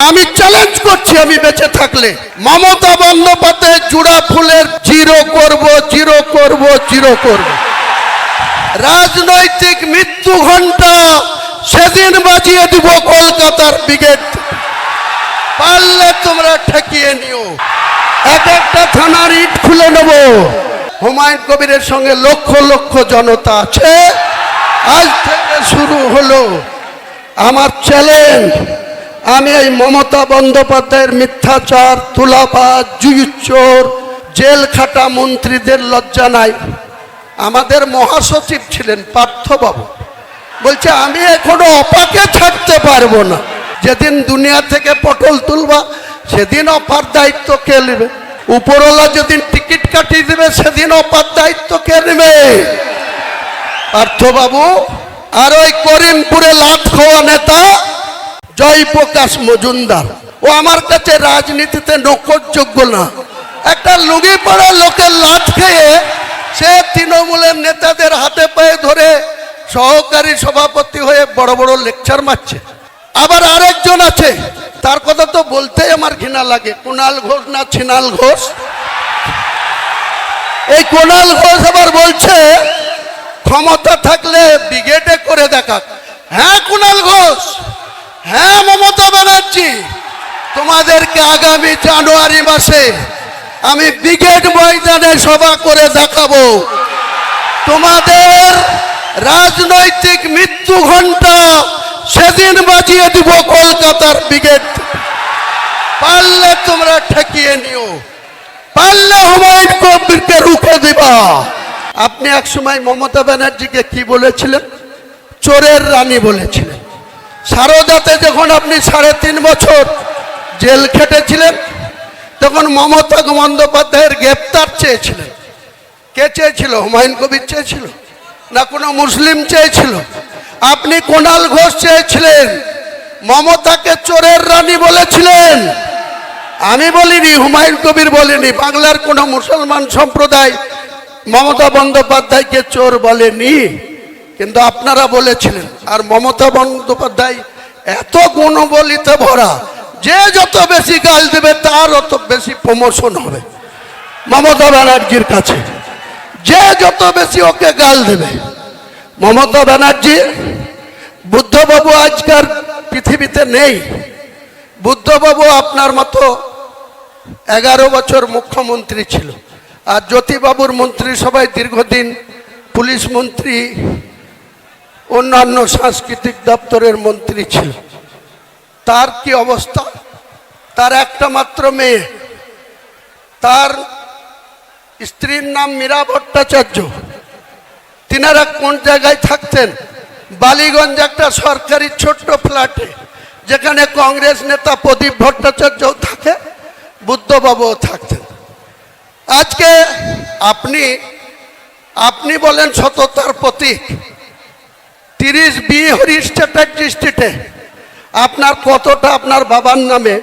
আমি চ্যালেঞ্জ করছি আমি বেঁচে থাকলে। মমতা বন্দ্যোপাধ্যায় জুড়া ফুলের জিরো করব জিরো করব জিরো করব। রাজনৈতিক মৃত্যু ঘণ্টা সেদিন বাজিয়ে দিব কলকাতার ব্রিগেড। পারলে তোমরা ঠেকিয়ে নিও। এক একটা থানার ইট খুলে নেব। হুমায়ুন কবিরের সঙ্গে লক্ষ লক্ষ জনতা আছে। আজ থেকে শুরু হলো। আমার চ্যালেঞ্জ আমি এই মমতা বন্দ্যোপাধ্যায়ের মিথ্যাচার, তুলাবাজ জুয়ুচোর জেল খাটা মন্ত্রীদের লজ্জা নাই। আমাদের মহাসচিব ছিলেন পার্থবাবু। বলছে, আমি এখনও অপাকে ছাড়তে পারব না। যেদিন দুনিয়া থেকে পটল তুলবা, সেদিন অপার দায়িত্ব কে নেবে? উপরওয়ালা যেদিন টিকিট কাটিয়ে দেবে, সেদিন অপার দায়িত্ব কে নেবে? পার্থবাবু, আর ওই করিমপুরে লাত খাওয়া নেতা জয়প্রকাশ মজুমদার। ও আমার কাছে রাজনীতিতে নকরযোগ্য না। একটা লুঙ্গি পড়া লোকের লাত খেয়ে সে তৃণমূলের নেতাদের হাতে পায়ে ধরে সহকারী সভাপতি হয়ে বড় বড় লেকচার মারছে। আবার আরেকজন আছে, তার কথা তো বলতেই আমার ঘৃণা লাগে, কুণাল ঘোষ না ছিনাল ঘোষ? এই কুণাল ঘোষ আবার বলছে, ক্ষমতা থাকলে ব্রিগেডে করে দেখাক। হ্যাঁ কুণাল ঘোষ? হ্যাঁ মমতা ব্যানার্জি, তোমাদেরকে আগামী জানুয়ারি মাসে আমি ব্রিগেড ময়দানে সভা করে দেখাবো। তোমাদের রাজনৈতিক মৃত্যু ঘণ্টা সেদিন বাজিয়ে দিব কলকাতার ব্রিগেড। পারলে তোমরা ঠেকিয়ে নিও। পারলে হুমায়ুন কবিরকে রুখে দিবা। আপনি এক সময় মমতা ব্যানার্জিকে কি বলেছিলেন? চোরের রানী বলেছিলেন। সারদাতে যখন আপনি সাড়ে তিন বছর জেল খেটেছিলেন, তখন মমতা বন্দ্যোপাধ্যায়ের গ্রেপ্তার চেয়েছিলেন। কে চেয়েছিল? হুমায়ুন কবির চেয়েছিল? না কোনো মুসলিম চেয়েছিল? আপনি কোনাল ঘোষ চেয়েছিলেন, মমতাকে চোরের রানী বলেছিলেন। আমি বলিনি, হুমায়ুন কবির বলিনি, বাংলার কোনো মুসলমান সম্প্রদায় মমতা বন্দ্যোপাধ্যায়কে চোর বলেনি। কিন্তু আপনারা বলেছিলেন, আর মমতা বন্দ্যোপাধ্যায় এত গুণবলিতে ভরা, যে যত বেশি গাল দেবে তার অত বেশি প্রমোশন হবে মমতা ব্যানার্জির কাছে। যে যত বেশি ওকে গাল দেবে, মমতা ব্যানার্জি, বুদ্ধবাবু আজকার পৃথিবীতে নেই। বুদ্ধবাবু আপনার মতো এগারো বছর মুখ্যমন্ত্রী ছিল, আর জ্যোতিবাবুর মন্ত্রিসভায় দীর্ঘদিন পুলিশ মন্ত্রী অন্যান্য সাংস্কৃতিক দপ্তরের মন্ত্রী ছিল। তার কি অবস্থা? তার একটা মাত্র মেয়ে। তার স্ত্রীর নাম মীরা ভট্টাচার্য। তিনারা কোন জায়গায় থাকতেন? বালিগঞ্জ একটা সরকারি ছোট্ট ফ্ল্যাটে, যেখানে কংগ্রেস নেতা প্রদীপ ভট্টাচার্যও থাকে, বুদ্ধবাবুও থাকতেন। আজকে আপনি আপনি বলেন সততার প্রতীক। তিরিশ বি হরিশ চ্যাটার্জি আপনার কতটা আপনার বাবার নামে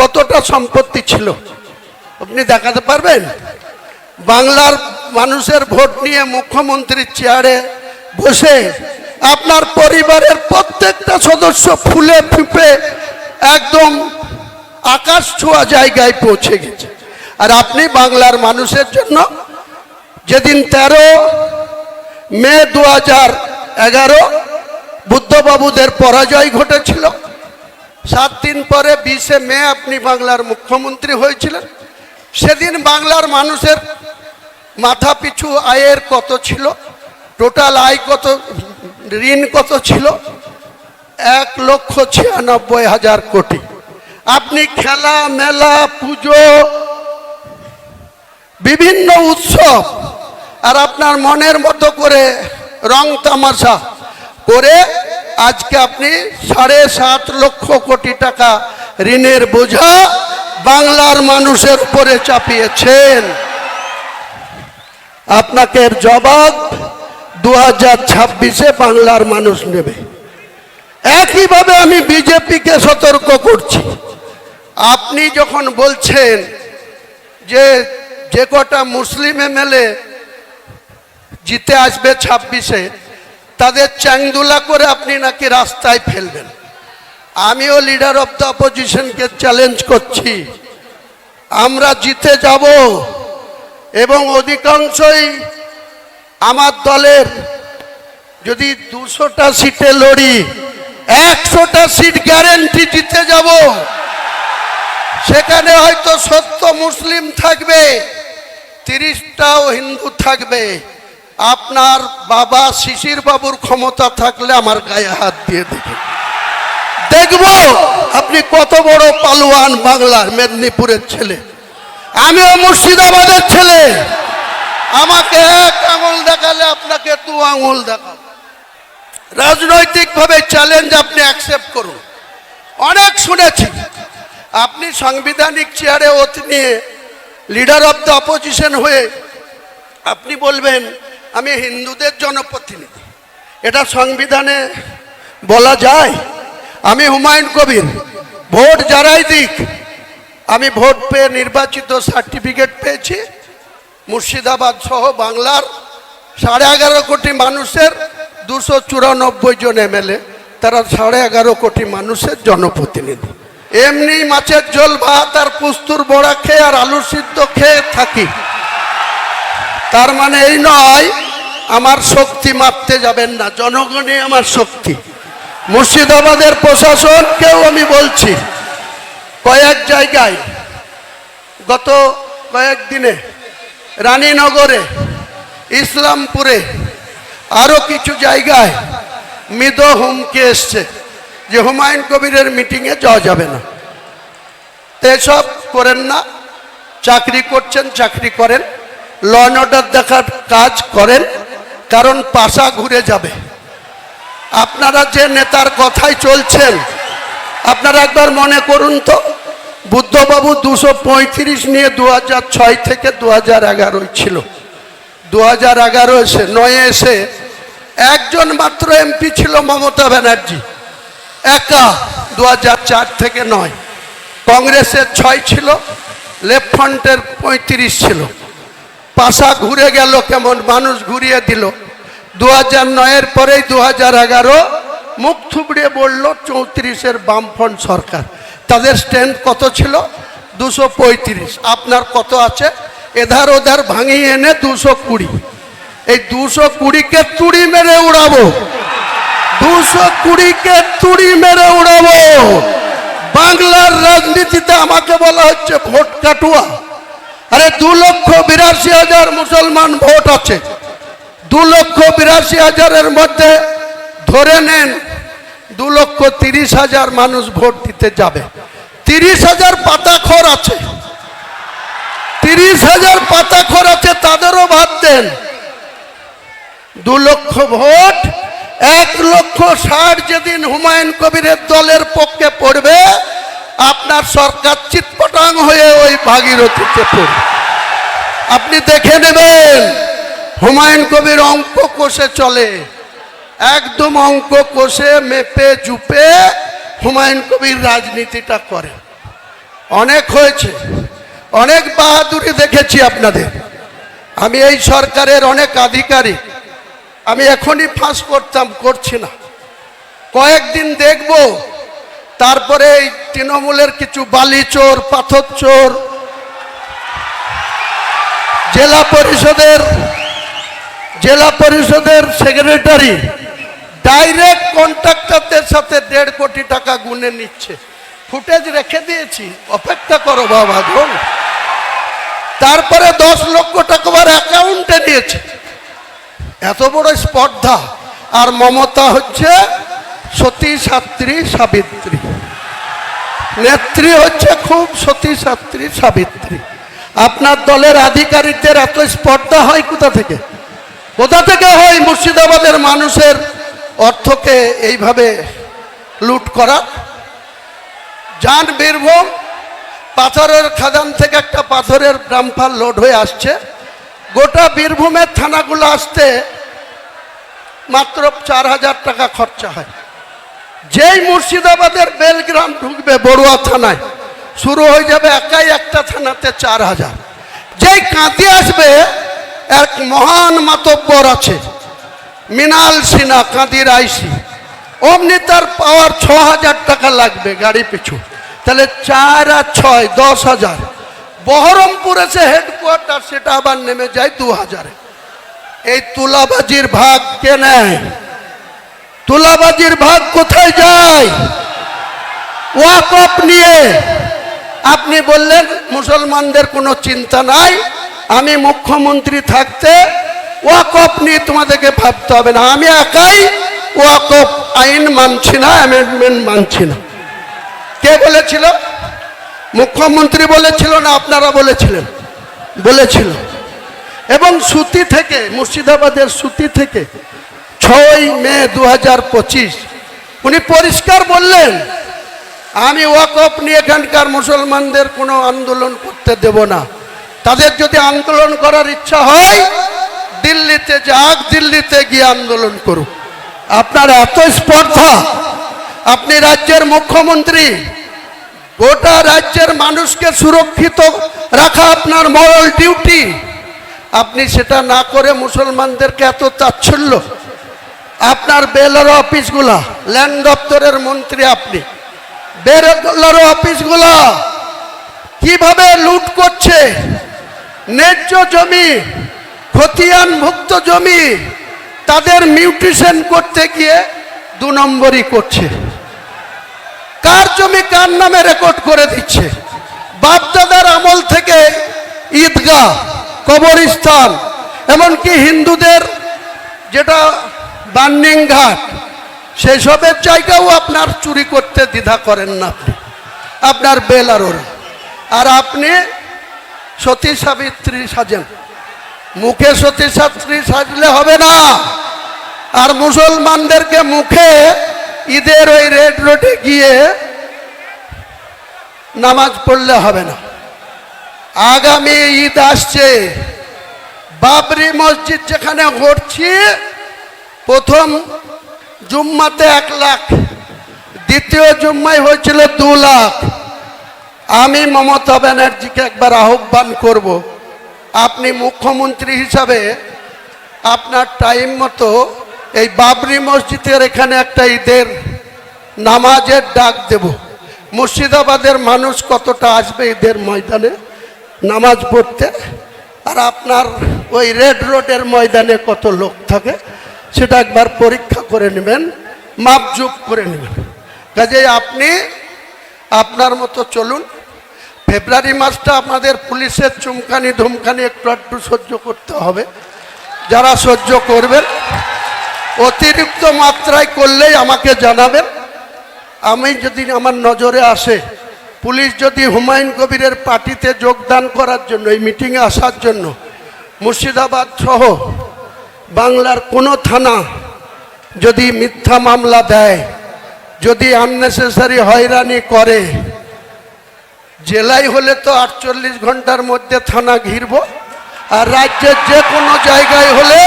কতটা সম্পত্তি ছিল? আপনি দেখাতে পারবেন? বাংলার মানুষের ভোট নিয়ে মুখ্যমন্ত্রীর চেয়ারে বসে আপনার পরিবারের প্রত্যেকটা সদস্য ফুলে ফুপে একদম আকাশ ছোঁয়া জায়গায় পৌঁছে গেছে। আর আপনি বাংলার মানুষের জন্য যেদিন তেরো মে দু হাজার এগারো বুদ্ধবাবুদের পরাজয় ঘটেছিল। সাত দিন পরে বিশে মে আপনি বাংলার মুখ্যমন্ত্রী হয়েছিলেন। সেদিন বাংলার মানুষের মাথা পিছু আয়ের কত ছিল, টোটাল আয় কত, ঋণ কত ছিল? এক লক্ষ ছিয়ানব্বই হাজার কোটি। আপনি খেলা, মেলা, পুজো, বিভিন্ন উৎসব আর আপনার মনের মতো করে রং তামাশা করে আজকে আপনি সাড়ে সাত লক্ষ কোটি টাকা ঋণের বোঝা বাংলার মানুষের উপরে চাপিয়েছেন। আপনাকে জবাব দু হাজার ছাব্বিশে বাংলার মানুষ নেবে। একইভাবে আমি বিজেপিকে সতর্ক করছি। আপনি যখন বলছেন যে যে কটা মুসলিম এমএলএ জিতে আসবে ছাব্বিশে, তাদের চ্যাংদুলা করে আপনি নাকি রাস্তায় ফেলবেন। আমিও লিডার অফ দ্য অপোজিশনকে চ্যালেঞ্জ করছি। আমরা জিতে যাব এবং অধিকাংশই আমার দলের যদি দুশোটা সিটে লড়ি, একশোটা সিট গ্যারেন্টি জিতে যাব। সেখানে হয়তো সত্য মুসলিম থাকবে, তিরিশটাও হিন্দু থাকবে। আপনার বাবা শিশির বাবুর ক্ষমতা থাকলে আমার গায়ে হাত দিয়ে দেবে। দেখব আপনি কত বড় পালোয়ান বাংলার মেদিনীপুরের ছেলে। আমিও মুর্শিদাবাদের ছেলে। আমাকে এক আঙুল দেখালে আপনাকে দু আঙুল দেখাবো। রাজনৈতিকভাবে চ্যালেঞ্জ আপনি অ্যাকসেপ্ট করুন। অনেক শুনেছি, আপনি সাংবিধানিক চেয়ারে ওত নিয়ে লিডার অফ দ্য অপোজিশন হয়ে আপনি বলবেন আমি হিন্দুদের জনপ্রতিনিধি। এটা সংবিধানে বলা যায়, আমি হুমায়ুন কবির। ভোট যারাই দিক, আমি ভোট পেয়ে নির্বাচিত সার্টিফিকেট পেয়েছি। মুর্শিদাবাদ সহ বাংলার সাড়ে এগারো কোটি মানুষের দুশো চুরানব্বই জন এমএলএ, তারা সাড়ে এগারো কোটি মানুষের জনপ্রতিনিধি। এমনি মাছের ঝোল, ভাত আর পুস্তুর বড়া খেয়ে আর আলু সিদ্ধ খেয়ে থাকি। তার মানে এই নয়, আমার শক্তি মাপতে যাবেন না জনগণই আমার শক্তি। মুর্শিদাবাদের প্রশাসনকেও আমি বলছি, কয়েক জায়গায়, গত কয়েকদিনে রানীনগরে, ইসলামপুরে আরও কিছু জায়গায় মৃদ হুমকি এসছে যে হুমায়ুন কবিরের মিটিংয়ে যাওয়া যাবে না। এসব করেন না, চাকরি করছেন, চাকরি করেন। ল অর্ডার দেখার কাজ করেন, কারণ পাশা ঘুরে যাবে। আপনারা যে নেতার কথাই চলছেন, আপনারা একবার মনে করুন তো, বুদ্ধবাবু দুশো পঁয়ত্রিশ নিয়ে দু ছয় থেকে দু হাজার এগারোই ছিল। দু হাজার এগারো এসে, নয় এসে, একজন মাত্র এমপি ছিল মমতা ব্যানার্জি। একা দু চার থেকে নয়। কংগ্রেসের ছয় ছিল, লেফট ফ্রন্টের পঁয়ত্রিশ ছিল। পাশা ঘুরে গেল, কেমন মানুষ ঘুরিয়ে দিল। দু হাজার নয়ের পরেই দু হাজার এগারো মুখ থুবড়িয়ে বলল, চৌত্রিশের বামফ্রন্ট সরকার। তাদের স্ট্যান্ড কত ছিল? দুশো পঁয়ত্রিশ। আপনার কত আছে? এধার ওধার ভাঙিয়ে এনে দুশো কুড়ি। এই দুশো কুড়িকে তুড়ি মেরে উড়াবো। দুশো কুড়িকে তুড়ি মেরে উড়াবো। বাংলার রাজনীতিতে আমাকে বলা হচ্ছে ভোট কাটুয়া। আরে দু লক্ষ বিরাশি হাজার মুসলমান ভোট আছে। দু লক্ষ বিরাশি হাজারের মধ্যে ধরে নেন, দু লক্ষ তিরিশ হাজার মানুষ ভোট দিতে যাবে। তিরিশ হাজার পাতাখর আছে। তিরিশ হাজার পাতাখর আছে, তাদেরও বাদ দেন। দু লক্ষ ভোট, এক লক্ষ ষাট যেদিন হুমায়ুন কবিরের দলের পক্ষে পড়বে আপনার সরকার চিৎপটাং হয়ে ওই ভাগীরথীতে পড়বে আপনি দেখে নেবেন, হুমায়ুন কবির অঙ্ক কষে চলে। একদম অঙ্ক কষে, মেপে, জুপে হুমায়ুন কবির রাজনীতিটা করে অনেক হয়েছে, অনেক বাহাদুরি দেখেছি আপনাদের। আমি এই সরকারের অনেক আধিকারিক। আমি এখনই ফাঁস করতাম, করছি না। কয়েকদিন দেখব তারপরে এই তৃণমূলের কিছু বালি চোর, পাথর চোর, জেলা পরিষদের জেলা পরিষদের সেক্রেটারি ডাইরেক্ট কন্ট্রাক্টরদের সাথে দেড় কোটি টাকা গুনে নিচ্ছে। ফুটেজ রেখে দিয়েছি, অপেক্ষা করো বাবা গো। তারপরে দশ লক্ষ টাকা অ্যাকাউন্টে নিয়েছে। এত বড় স্পর্ধা। আর মমতা হচ্ছে সতী, সাত্রী, সাবিত্রী। নেত্রী হচ্ছে খুব সতী সাত্রী, সাবিত্রী। আপনার দলের আধিকারিকদের এত স্পর্ধা হয় কোথা থেকে? কোথা থেকে হয় মুর্শিদাবাদের মানুষের অর্থকে এইভাবে লুট করা? যান বীরভূম, পাথরের খাদান থেকে একটা পাথরের ড্রামফার লোড হয়ে আসছে। গোটা বীরভূমের থানাগুলো আসতে মাত্র চার হাজার টাকা খরচা হয়। যেই মুর্শিদাবাদের বেলগ্রাম ঢুকবে বড়ুয়া থানায়, শুরু হয়ে যাবে একাই একটা থানাতে চার হাজার। যেই কাঁদি আসবে, এক মহান মাতব্বর আছে মিনাল সিনা কাঁদির আইসি। অমনি তার পাওয়ার ছ হাজার টাকা লাগবে গাড়ি পিছু। তাহলে চার আর ছয়, দশ হাজার। বহরমপুর এসে হেডকোয়ার্টার সেটা আবার নেমে যায় দু হাজারে। এই তুলাবাজির ভাগ কে নেয়? তুলাবাজির ভাগ কোথায় যায়? নিয়ে। আপনি বললেন, মুসলমানদের কোনো চিন্তা নাই, আমি মুখ্যমন্ত্রী থাকতে ওয়াকফ নিয়ে তোমাদেরকে ভাবতে হবে না। আমি একাই ওয়াকফ আইন মানছি না, অ্যামেন্ডমেন্ট মানছি না। কে বলেছিল? মুখ্যমন্ত্রী বলেছিল না, আপনারা বলেছিলেন? বলেছিল। এবং সুতি থেকে, মুর্শিদাবাদের সুতি থেকে ছয় মে দু হাজার পঁচিশ। উনি পরিষ্কার বললেন, আমি ওয়াকফ নিয়ে এখানকার মুসলমানদের কোনো আন্দোলন করতে দেব না। তাদের যদি আন্দোলন করার ইচ্ছা হয়, দিল্লিতে যাক, দিল্লিতে গিয়ে আন্দোলন করুক। আপনার এত স্পর্ধা, আপনি রাজ্যের মুখ্যমন্ত্রী, গোটা রাজ্যের মানুষকে সুরক্ষিত রাখা আপনার মরাল ডিউটি আপনি সেটা না করে মুসলমানদেরকে এত তাচ্ছল্য আপনার বেলার অফিসগুলা ল্যান্ড দপ্তরের মন্ত্রী আপনি। বেরোর অফিসগুলা কীভাবে লুট করছে? ন্যায্য জমি, খতিয়ানভুক্ত জমি, তাদের মিউটেশন করতে গিয়ে দু নম্বরই করছে। কার জমি কার নামে রেকর্ড করে দিচ্ছে? বাপদাদার আমল থেকে ঈদগাহ, কবরস্থান, এমনকি হিন্দুদের যেটা বার্নিং ঘাট। সেসবের জায়গাও আপনার চুরি করতে দ্বিধা করেন না আপনি। আপনার বেলারোরা আর আপনি সতী সাবিত্রী সাজেন। মুখে সতী সাবিত্রী সাজলে হবে না। আর মুসলমানদেরকে মুখে ঈদের ওই রেড রোডে গিয়ে নামাজ পড়লে হবে না। আগামী ঈদ আসছে। বাবরি মসজিদ যেখানে ঘটছি প্রথম জুম্মাতে এক লাখ, দ্বিতীয় জুম্মায় হয়েছিল দু লাখ। আমি মমতা ব্যানার্জিকে একবার আহ্বান করব, আপনি মুখ্যমন্ত্রী হিসাবে আপনার টাইম মতো এই বাবরি মসজিদের এখানে একটা ঈদের নামাজের ডাক দেব। মুর্শিদাবাদের মানুষ কতটা আসবে ঈদের ময়দানে নামাজ পড়তে? আর আপনার ওই রেড রোডের ময়দানে কত লোক থাকে? সেটা একবার পরীক্ষা করে নেবেন মাপজুপ করে নেবেন। কাজে আপনি আপনার মতো চলুন। ফেব্রুয়ারি মাসটা আপনাদের পুলিশের চুমকানি, ধুমকানি একটু একটু সহ্য করতে হবে। যারা সহ্য করবেন, অতিরিক্ত মাত্রায় করলেই আমাকে জানাবেন। আমি যদি আমার নজরে আসে, পুলিশ যদি হুমায়ুন কবিরের পার্টিতে যোগদান করার জন্য, এই মিটিংয়ে আসার জন্য, মুর্শিদাবাদ সহ বাংলার কোনো থানা যদি মিথ্যা মামলা দেয়, যদি আননেসেসারি হয়রানি করে, জেলায় হলে তো আটচল্লিশ ঘণ্টার মধ্যে থানা ঘিরব, আর রাজ্যের যে কোনো জায়গায় হলে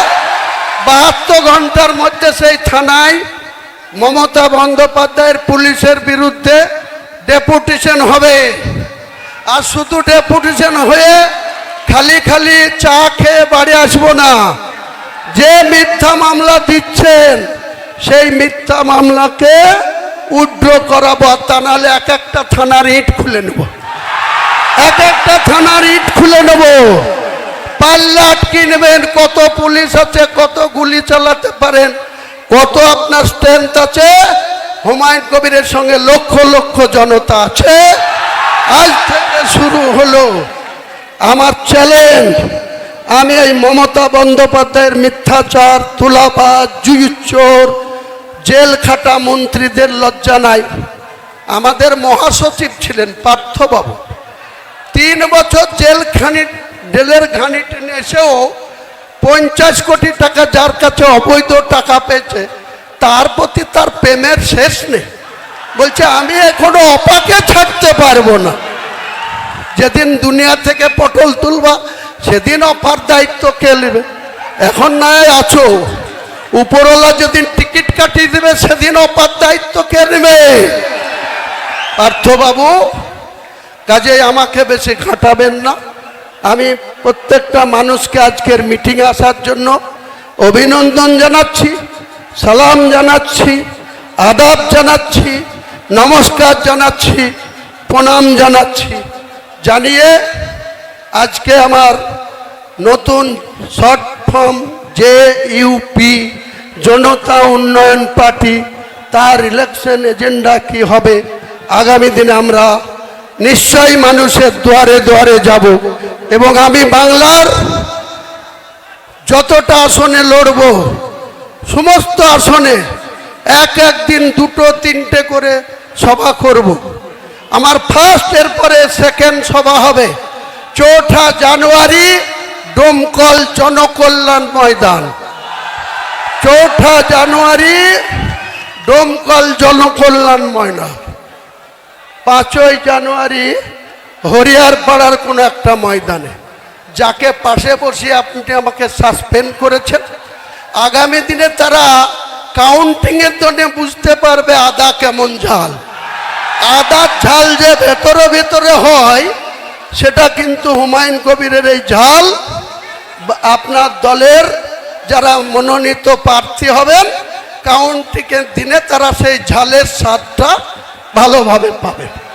বাহাত্তর ঘণ্টার মধ্যে সেই থানায় মমতা বন্দ্যোপাধ্যায়ের পুলিশের বিরুদ্ধে ডেপুটেশন হবে। আর শুধু ডেপুটেশন হয়ে খালি খালি চা খেয়ে বাড়ি আসব না। যে মিথ্যা মামলা দিচ্ছেন, সেই মিথ্যা মামলাকে উড্র করাবো তা নাহলে এক একটা থানার ইট খুলে নেব। এক একটা থানার ইট খুলে নেব। পাল্লা আটকে নেবেন, কত পুলিশ আছে, কত গুলি চালাতে পারেন, কত আপনার স্ট্রেংথ আছে, হুমায়ুন কবিরের সঙ্গে লক্ষ লক্ষ জনতা আছে। আজ থেকে শুরু হলো আমার চ্যালেঞ্জ আমি এই মমতা বন্দ্যোপাধ্যায়ের মিথ্যাচার, তুলাবাজ, জুইচোর, জেল খাটা মন্ত্রীদের লজ্জা নাই। আমাদের মহাসচিব ছিলেন পার্থবাবু। তিন বছর জেল খানি, জেলের ঘানি টেনে এসেও পঞ্চাশ কোটি টাকা যার কাছে অবৈধ টাকা পেয়েছে, তার প্রতি তার প্রেমের শেষ নেই। বলছে, আমি এখনও অপাকে ছাড়তে পারব না। যেদিন দুনিয়া থেকে পটল তুলবা সেদিন অপার দায়িত্ব কে নেবে? এখন নয় আছো। উপরওয়ালা যেদিন টিকিট কাটিয়ে দেবে সেদিন অপার দায়িত্ব কে নেবে? পার্থবাবু কাজে আমাকে বেশি খাটাবেন না। আমি প্রত্যেকটা মানুষকে আজকের মিটিংয়ে আসার জন্য অভিনন্দন জানাচ্ছি, সালাম জানাচ্ছি, আদাব জানাচ্ছি, নমস্কার জানাচ্ছি, প্রণাম জানাচ্ছি। জানিয়ে আজকে আমার নতুন শর্ট ফর্ম যে ইউপি জনতা উন্নয়ন পার্টি, তার ইলেকশন এজেন্ডা কি হবে? আগামী দিনে আমরা নিশ্চয়ই মানুষের দুয়ারে দুয়ারে যাব এবং আমি বাংলার যতটা আসনে লড়ব, সমস্ত আসনে এক এক দিন দুটো তিনটে করে সভা করব। আমার ফার্স্ট এরপরে সেকেন্ড সভা হবে। চৌঠা জানুয়ারি ডোমকল জনকল্যাণ ময়দান। চৌঠা জানুয়ারি ডোমকল জনকল্যাণ ময়দান। পাঁচই জানুয়ারি হরিয়ার পাড়ার কোনো একটা ময়দানে। যাকে পাশে বসিয়ে আপনি আমাকে সাসপেন্ড করেছেন। আগামী দিনে তারা কাউন্টিংয়ের জন্য বুঝতে পারবে আদা কেমন ঝাল। আদার ঝাল যে ভেতরে ভেতরে হয় সেটা কিন্তু হুমায়ুন কবিরের এই ঝাল। আপনার দলের যারা মনোনীত প্রার্থী হবেন কাউন্টিকে দিনে তারা সেই ঝালের স্বাদটা ভালোভাবে পাবে